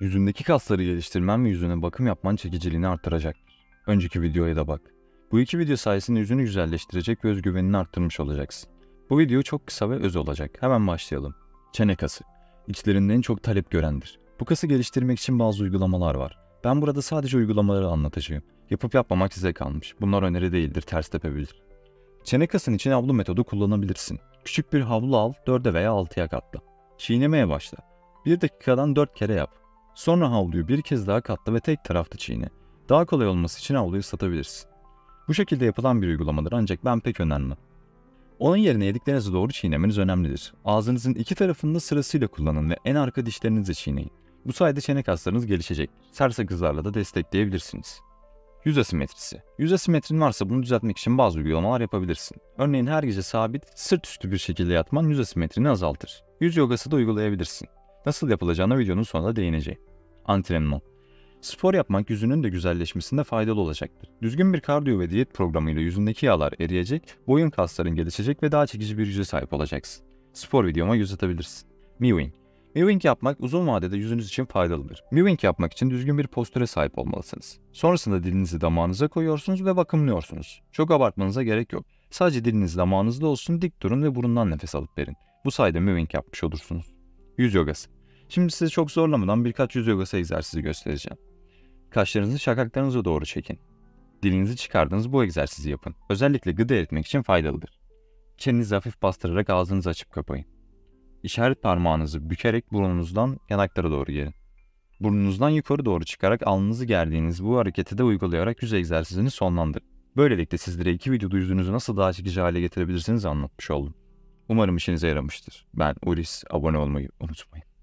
Yüzündeki kasları geliştirmen ve yüzüne bakım yapman çekiciliğini artıracaktır. Önceki videoya da bak. Bu iki video sayesinde yüzünü güzelleştirecek ve özgüvenini arttırmış olacaksın. Bu video çok kısa ve öz olacak. Hemen başlayalım. Çene kası. İçlerinde en çok talep görendir. Bu kası geliştirmek için bazı uygulamalar var. Ben burada sadece uygulamaları anlatacağım. Yapıp yapmamak size kalmış. Bunlar öneri değildir, ters tepebilir. Çene kasın için havlu metodu kullanabilirsin. Küçük bir havlu al, 4'e veya 6'ya katla. Çiğnemeye başla. 1 dakikadan 4 kere yap. Sonra havluyu bir kez daha katla ve tek taraflı çiğne. Daha kolay olması için havluyu ıslatabilirsin. Bu şekilde yapılan bir uygulamadır ancak ben pek önermem. Onun yerine yediklerinizi doğru çiğnemeniz önemlidir. Ağzınızın iki tarafını da sırasıyla kullanın ve en arka dişlerinizi çiğneyin. Bu sayede çene kaslarınız gelişecek. Sert sakızlarla da destekleyebilirsiniz. Yüz asimetrisi. Yüz asimetrin varsa bunu düzeltmek için bazı uygulamalar yapabilirsin. Örneğin her gece sabit, sırt üstü bir şekilde yatman yüz asimetrini azaltır. Yüz yogası da uygulayabilirsin. Nasıl yapılacağına videonun sonunda değineceğim. Antrenman. Spor yapmak yüzünün de güzelleşmesinde faydalı olacaktır. Düzgün bir kardiyo ve diyet programıyla yüzündeki yağlar eriyecek, boyun kasların gelişecek ve daha çekici bir yüze sahip olacaksın. Spor videoma göz atabilirsin. Mewing. Mewing yapmak uzun vadede yüzünüz için faydalıdır. Mewing yapmak için düzgün bir postüre sahip olmalısınız. Sonrasında dilinizi damağınıza koyuyorsunuz ve bakımlıyorsunuz. Çok abartmanıza gerek yok. Sadece diliniz damağınızda olsun, dik durun ve burundan nefes alıp verin. Bu sayede mewing yapmış olursunuz. Yüz yogası. Şimdi size çok zorlamadan birkaç yüz yogası egzersizi göstereceğim. Kaşlarınızı şakaklarınıza doğru çekin. Dilinizi çıkardığınız bu egzersizi yapın. Özellikle gıda eritmek için faydalıdır. Çenenizi hafif bastırarak ağzınızı açıp kapayın. İşaret parmağınızı bükerek burnunuzdan yanaklara doğru gelin. Burnunuzdan yukarı doğru çıkarak alnınızı gerdiğiniz bu hareketi de uygulayarak yüz egzersizini sonlandırın. Böylelikle sizlere iki videoda yüzünüzü nasıl daha çekici hale getirebilirsiniz anlatmış oldum. Umarım işinize yaramıştır. Ben Ulis, abone olmayı unutmayın.